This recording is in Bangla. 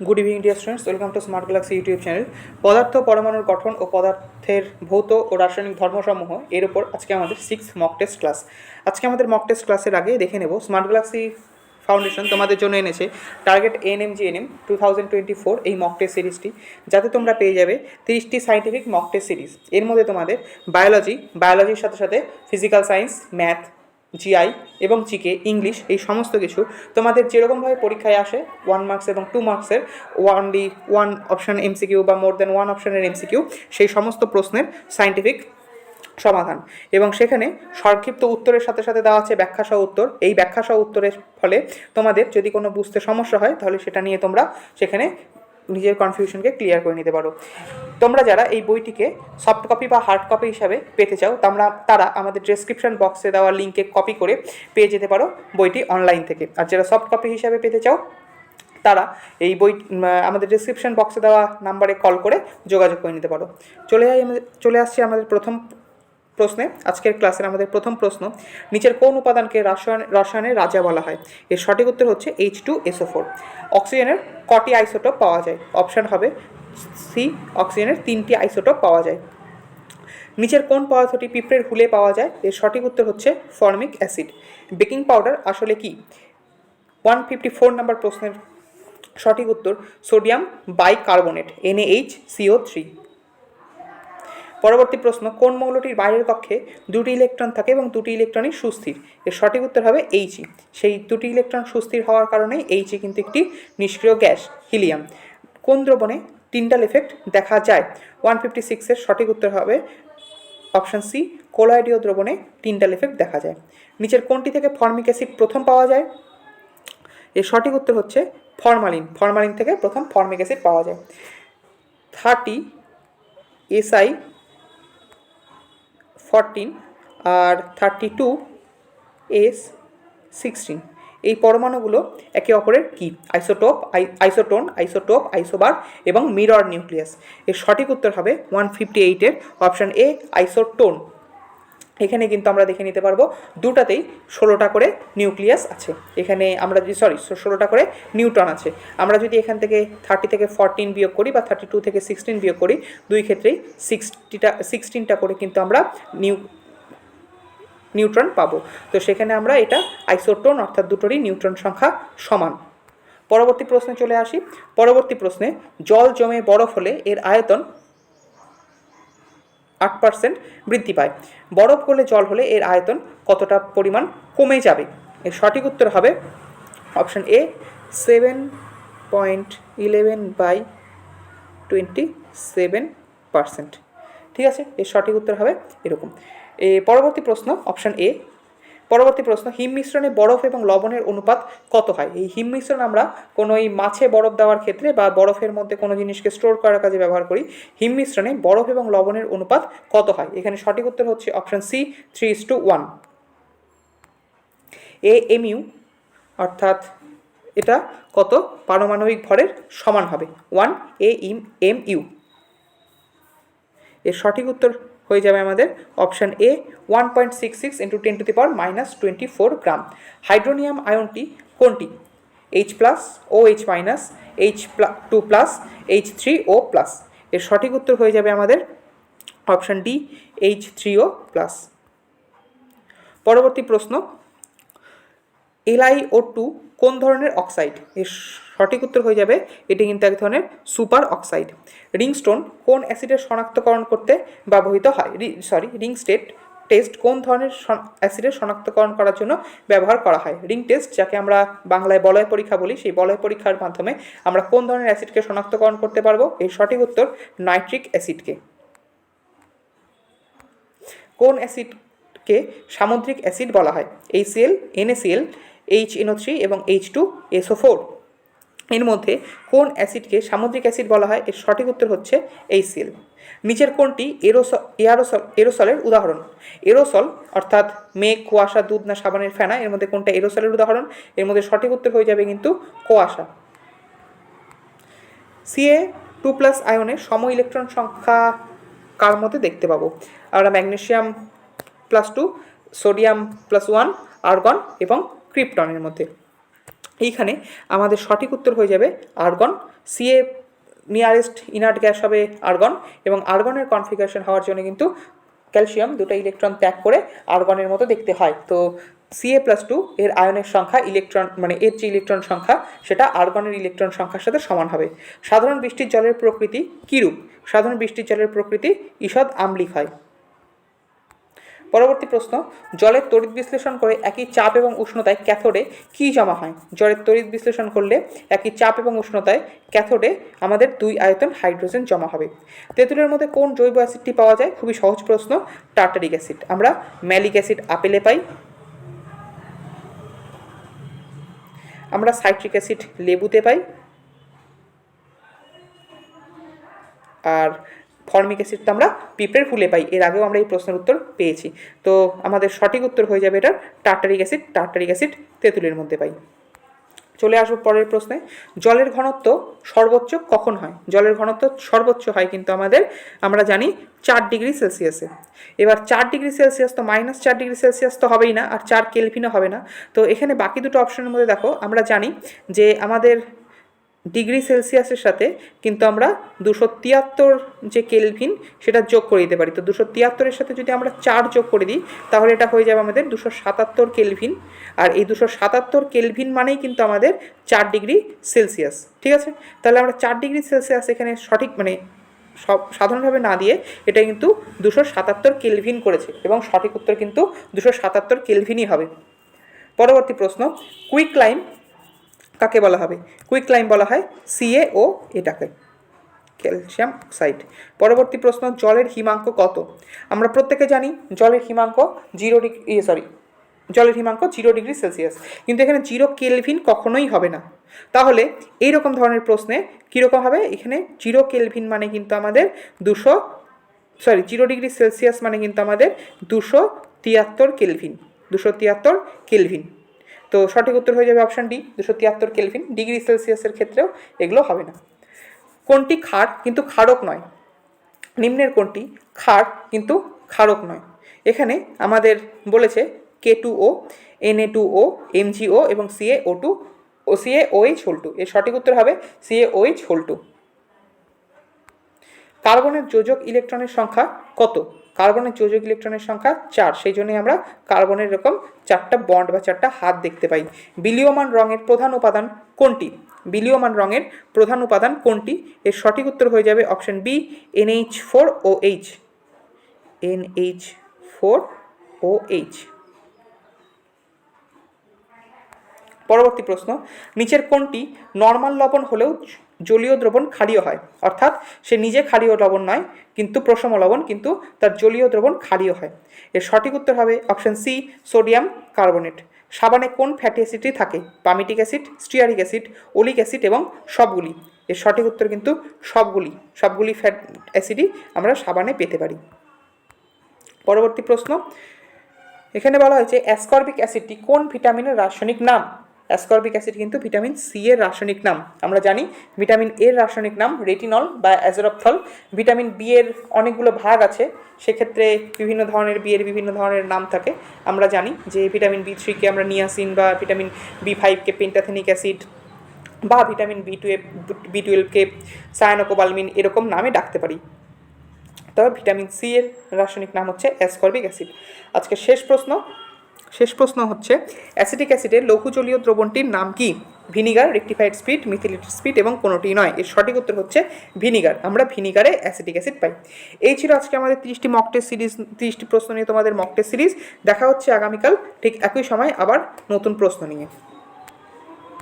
Good evening dear students welcome to smart galaxy YouTube channel পদার্থ পরমাণুর গঠন ও পদার্থের ভৌত ও রাসায়নিক ধর্মসমূহ, এর উপর আজকে আমাদের সিক্স মক টেস্ট ক্লাস আজকে আমাদের মক টেস্ট ক্লাসের আগে দেখে নেব স্মার্ট গ্যালাক্সি ফাউন্ডেশন তোমাদের জন্য এনেছে target N M G N M two thousand twenty four এই মক টেস্ট সিরিজটি যাতে তোমরা পেয়ে যাবে তিরিশটি সাইন্টিফিক মক টেস্ট সিরিজ এর মধ্যে তোমাদের বায়োলজি বায়োলজির সাথে সাথে ফিজিক্যাল সায়েন্স ম্যাথ জিআই এবং জিকে ইংলিশ এই সমস্ত কিছু তোমাদের যেরকমভাবে পরীক্ষায় আসে ওয়ান মার্কস এবং টু মার্কসের one D one option MCQ বা মোর দ্যান ওয়ান অপশানের এমসিকিউ সেই সমস্ত প্রশ্নের সাইন্টিফিক সমাধান। এবং সেখানে সংক্ষিপ্ত উত্তরের সাথে সাথে দেওয়া আছে ব্যাখ্যাসহ উত্তর। এই ব্যাখ্যাসহ উত্তরের ফলে তোমাদের যদি কোনো বুঝতে সমস্যা হয়, তাহলে সেটা নিয়ে তোমরা সেখানে নিজের কনফিউশনকে ক্লিয়ার করে নিতে পারো। তোমরা যারা এই বইটিকে সফট কপি বা হার্ড কপি হিসাবে পেতে চাও, তোমরা, তারা আমাদের ডেসক্রিপশন বক্সে দেওয়া লিঙ্কে কপি করে পেয়ে যেতে পারো বইটি অনলাইন থেকে। আর যারা সফট কপি হিসাবে পেতে চাও, তারা এই বই আমাদের ডিসক্রিপশন বক্সে দেওয়া নাম্বারে কল করে যোগাযোগ করে নিতে পারো। চলে যাই আমাদের চলে আসছি আমাদের প্রথম প্রশ্নে, আজকের ক্লাসের আমাদের প্রথম প্রশ্ন, নিচের কোন উপাদানকে রাসায়ন রসায়নের রাজা বলা হয়? এর সঠিক উত্তর হচ্ছে এইচ টু এসও ফোর অক্সিজেনের কটি আইসোটোপ পাওয়া যায়? অপশান হবে সি অক্সিজেনের তিনটি আইসোটোপ পাওয়া যায়। নিচের কোন পদার্থটি পিঁপড়ের হুলে পাওয়া যায়? এর সঠিক উত্তর হচ্ছে ফর্মিক অ্যাসিড। বেকিং পাউডার আসলে কি? ওয়ান ফিফটি ফোর নাম্বার প্রশ্নের সঠিক উত্তর, sodium bicarbonate NH CO three পরবর্তী প্রশ্ন, কোন মৌলটির বাইরের কক্ষে দুটি ইলেকট্রন থাকে এবং দুটি ইলেকট্রনই সুস্থির? এর সঠিক উত্তর হবে এইচই সেই দুটি ইলেকট্রন সুস্থির হওয়ার কারণে এইচই কিন্তু একটি নিষ্ক্রিয় গ্যাস, হিলিয়াম। কোন দ্রবণে টিন্ডাল এফেক্ট দেখা যায়? ওয়ান ফিফটি সিক্সের সঠিক উত্তর হবে অপশান সি, কোলয়েডীয় দ্রবণে টিন্ডাল এফেক্ট দেখা যায়। নিচের কোনটি থেকে ফর্মিক অ্যাসিড প্রথম পাওয়া যায়? এর সঠিক উত্তর হচ্ছে ফরমালিন ফরমালিন থেকে প্রথম ফর্মিক অ্যাসিড পাওয়া যায়। থার্টি এসআই ফরটিন আর থার্টি টু এস সিক্সটিন। এই পরমাণুগুলো একে অপরের কি? আইসোটোপ আইসোটোন, আইসোটোপ, আইসোবার এবং মিরর নিউক্লিয়াস। এর সঠিক উত্তর হবে ওয়ান ফিফটি এইটের অপশান এ, আইসোটোন। এখানে কিন্তু আমরা দেখে নিতে পারব দুটাতেই ষোলোটা করে নিউক্লিয়াস আছে। এখানে আমরা যদি সরি ষোলোটা করে নিউটন আছে। আমরা যদি এখান থেকে থার্টি থেকে ফরটিন বিয়োগ করি বা থার্টি টু থেকে সিক্সটিন বিয়োগ করি, দুই ক্ষেত্রেই সিক্সটিটা, সিক্সটিনটা করে কিন্তু আমরা নিউ, নিউট্রন পাবো। তো সেখানে আমরা এটা আইসোটোন অর্থাৎ দুটোরই নিউট্রন সংখ্যা সমান। পরবর্তী প্রশ্নে চলে আসি। পরবর্তী প্রশ্নে জল জমে বরফ হলে এর আয়তন আট পার্সেন্ট বৃদ্ধি পায়। বরফ গলে জল হলে এর আয়তন কতটা পরিমাণ কমে যাবে? এর সঠিক উত্তর হবে option A seven point eleven by twenty seven percent ঠিক আছে? এর সঠিক উত্তর হবে এরকম। এ, পরবর্তী প্রশ্ন, অপশান এ পরবর্তী প্রশ্ন, হিম মিশ্রণে বরফ এবং লবণের অনুপাত কত হয়? এই হিম মিশ্রণ আমরা কোনো এই মাছে বরফ দেওয়ার ক্ষেত্রে বা বরফের মধ্যে কোনো জিনিসকে স্টোর করার কাজে ব্যবহার করি, হিম মিশ্রণে বরফ এবং লবণের অনুপাত কত হয়? এখানে সঠিক উত্তর হচ্ছে option C, three is two one. A, M, U, অর্থাৎ এটা কত? পারমাণবিক ভরের সমান হবে। ওয়ান, এ, ইম, এম, ইউ। এর সঠিক উত্তর হয়ে যাবে আমাদের option A one point six six into ten to the power minus twenty four gram hydronium আয়নটি কোনটি? H plus O H minus H two plus H three O plus এর সঠিক উত্তর হয়ে যাবে আমাদের option D H three O plus পরবর্তী প্রশ্ন এলআইও টু কোন ধরনের অক্সাইড এর সঠিক উত্তর হয়ে যাবে, এটি কিন্তু এক ধরনের সুপার অক্সাইড রিংস্টোন কোন অ্যাসিডের শনাক্তকরণ করতে ব্যবহৃত হয়? সরি রিং স্টেট টেস্ট কোন ধরনের অ্যাসিডের শনাক্তকরণ করার জন্য ব্যবহার করা হয়? রিং টেস্ট যাকে আমরা বাংলায় বলয় পরীক্ষা বলি, সেই বলয় পরীক্ষার মাধ্যমে আমরা কোন ধরনের অ্যাসিডকে শনাক্তকরণ করতে পারব? এর সঠিক উত্তর নাইট্রিক অ্যাসিডকে কোন অ্যাসিডকে সামুদ্রিক অ্যাসিড বলা হয়? HCl NaCl H NO three এবং এইচ টু এসও ফোর এর মধ্যে কোন অ্যাসিডকে সামুদ্রিক অ্যাসিড বলা হয়, এর সঠিক উত্তর হচ্ছে এইচসিএল নিচের কোনটি এরোসল এয়ারোসল এরোসলের উদাহরণ? এরোসল অর্থাৎ মেঘ, কুয়াশা, দুধ না সাবানের ফেনা, এর মধ্যে কোনটা এরোসলের উদাহরণ? এর মধ্যে সঠিক উত্তর হয়ে যাবে কিন্তু কুয়াশা। সিএ টু প্লাস আয়নের সম ইলেকট্রন সংখ্যা কার মধ্যে দেখতে পাবো? আমরা magnesium plus two sodium plus one argon এবং ক্রিপ্টনের মধ্যে। এইখানে আমাদের সঠিক উত্তর হয়ে যাবে argon. CA nearest inert gas হবে আর্গন এবং আর্গনের কনফিগারেশন হওয়ার জন্য কিন্তু ক্যালসিয়াম দুটো ইলেকট্রন ত্যাগ করে আর্গনের মতো দেখতে হয়। তো সিএ প্লাস টু এর আয়নের সংখ্যা ইলেকট্রন মানে এর যে ইলেকট্রন সংখ্যা, সেটা আর্গনের ইলেকট্রন সংখ্যার সাথে সমান হবে। সাধারণ বৃষ্টির জলের প্রকৃতি কীরূপ? সাধারণ বৃষ্টির জলের প্রকৃতি ঈষৎ আম্লিক হয় পরবর্তী প্রশ্ন, জলের তড়িৎ বিশ্লেষণ করে একই চাপ এবং উষ্ণতায় ক্যাথোডে কী জমা হয়? জলের তড়িৎ বিশ্লেষণ করলে একই চাপ এবং উষ্ণতায় ক্যাথোডে আমাদের দুই আয়তন হাইড্রোজেন জমা হবে। তেঁতুলের মধ্যে কোন জৈব অ্যাসিডটি পাওয়া যায়? খুবই সহজ প্রশ্ন, টার্টারিক অ্যাসিড। আমরা ম্যালিক অ্যাসিড আপেলে পাই। আমরা সাইট্রিক অ্যাসিড লেবুতে পাই। আর ফর্মিক অ্যাসিড তো আমরা পিঁপড়ের ফুলে পাই। এর আগেও আমরা এই প্রশ্নের উত্তর পেয়েছি। তো আমাদের সঠিক উত্তর হয়ে যাবে এটা টার্টারিক অ্যাসিড টার্টারিক অ্যাসিড তেঁতুলের মধ্যে পাই। চলে আসব পরের প্রশ্নে। জলের ঘনত্ব সর্বোচ্চ কখন হয়? জলের ঘনত্ব সর্বোচ্চ হয় কিন্তু আমাদের, আমরা জানি চার ডিগ্রি সেলসিয়াসে। এবার চার ডিগ্রি সেলসিয়াস তো মাইনাস চার ডিগ্রি সেলসিয়াস তো হবেই না, আর চার কেলভিনও হবে না। তো এখানে বাকি দুটো অপশনের মধ্যে দেখো, আমরা জানি যে আমাদের ডিগ্রি সেলসিয়াসের সাথে কিন্তু আমরা দুশো তিয়াত্তর যে কেলভিন সেটা যোগ করে দিতে পারি। তো দুশো তিয়াত্তরের সাথে যদি আমরা চার যোগ করে দিই, তাহলে এটা হয়ে যাবে আমাদের দুশো সাতাত্তর কেলভিন। আর এই দুশো সাতাত্তর কেলভিন মানেই কিন্তু আমাদের চার ডিগ্রি সেলসিয়াস, ঠিক আছে? তাহলে আমরা চার ডিগ্রি সেলসিয়াস এখানে সঠিক মানে সব সাধারণভাবে না দিয়ে এটা কিন্তু দুশো সাতাত্তর কেলভিন করেছে এবং সঠিক উত্তর কিন্তু দুশো সাতাত্তর কেলভিনই হবে। পরবর্তী প্রশ্ন, কুইক লাইম কাকে বলা হবে? কুইক লাইম বলা হয় সিএ ও এটাকে। ক্যালসিয়াম অক্সাইড পরবর্তী প্রশ্ন, জলের হিমাঙ্ক কত? আমরা প্রত্যেকে জানি জলের হিমাঙ্ক জিরো ডিগ্রি ইয়ে সরি জলের হিমাঙ্ক জিরো ডিগ্রি সেলসিয়াস কিন্তু এখানে জিরো কেলভিন কখনোই হবে না। তাহলে এই রকম ধরনের প্রশ্নে কীরকম হবে? এখানে জিরো কেলভিন মানে কিন্তু আমাদের দুশো সরি জিরো ডিগ্রি সেলসিয়াস মানে কিন্তু আমাদের দুশো তিয়াত্তর কেলভিন দুশো তিয়াত্তর কেলভিন তো সঠিক উত্তর হয়ে যাবে অপশান ডি দুশো তিয়াত্তর কেলভিন ডিগ্রি সেলসিয়াসের ক্ষেত্রেও এগুলো হবে না। কোনটি খার কিন্তু ক্ষারক নয়? নিম্নের কোনটি? খার কিন্তু ক্ষারক নয়। এখানে আমাদের বলেছে K two O N A two O MgO এবং CA O two O CA OH whole two এর সঠিক উত্তর হবে সিএ ওএইচ হোল টু কার্বনের যোজক ইলেকট্রনের সংখ্যা কত? কার্বনের যোজক ইলেকট্রনের সংখ্যা চার। সেই জন্যই আমরা কার্বনের এরকম চারটা বন্ড বা চারটা হাত দেখতে পাই। বিলীয়মান রঙের প্রধান উপাদান কোনটি? বিলীয়মান রঙের প্রধান উপাদান কোনটি? এর সঠিক উত্তর হয়ে যাবে option B, NH four O H. NH four O H. পরবর্তী প্রশ্ন, নিচের কোনটি নর্মাল লবণ হলেও জলীয় দ্রবণ ক্ষারীয় হয়। অর্থাৎ সে নিজে ক্ষারীয় লবণ নয়, কিন্তু প্রশম লবণ, কিন্তু তার জলীয় দ্রবণ ক্ষারীয় হয়। এর সঠিক উত্তর হবে অপশন সি, সোডিয়াম কার্বনেট। সাবানে কোন ফ্যাটি অ্যাসিডটি থাকে? Palmitic acid, stearic acid, oleic acid এবং সবগুলি। এর সঠিক উত্তর কিন্তু সবগুলি। সবগুলি ফ্যাট অ্যাসিডই আমরা সাবানে পেতে পারি। পরবর্তী প্রশ্ন। এখানে বলা হয়েছে অ্যাসকর্বিক অ্যাসিডটি কোন ভিটামিনের রাসায়নিক নাম? অ্যাসকর্বিক অ্যাসিড কিন্তু ভিটামিন সি এর রাসায়নিক নাম। আমরা জানি ভিটামিন এর রাসায়নিক নাম রেটিনল বা অ্যাজেরপথল ভিটামিন বি এর অনেকগুলো ভাগ আছে, সেক্ষেত্রে বিভিন্ন ধরনের বি এর বিভিন্ন ধরনের নাম থাকে। আমরা জানি যে ভিটামিন বি থ্রিকে আমরা নিয়াসিন বা ভিটামিন বি ফাইভকে পেন্টাথেনিক অ্যাসিড বা ভিটামিন বি টুয়েলভ বি টুয়েলভকে সায়ানোকোবালমিন এরকম নামে ডাকতে পারি। তবে ভিটামিন সি এর রাসায়নিক নাম হচ্ছে অ্যাসকর্বিক অ্যাসিড আজকে শেষ প্রশ্ন শেষ প্রশ্ন হচ্ছে, অ্যাসিটিক অ্যাসিডের লঘু জলীয় দ্রবণটির নাম কি? Vinegar, rectified spirit, methylated spirit এবং কোনোটি নয়। এর সঠিক উত্তর হচ্ছে ভিনিগার। আমরা ভিনিগারে অ্যাসিটিক অ্যাসিড পাই। এই ছিল আজকে আমাদের তিরিশটি মক টেস্ট সিরিজ তিরিশটি প্রশ্ন নিয়ে তোমাদের মক টেস্ট সিরিজ দেখা হচ্ছে আগামীকাল ঠিক একই সময় আবার নতুন প্রশ্ন নিয়ে।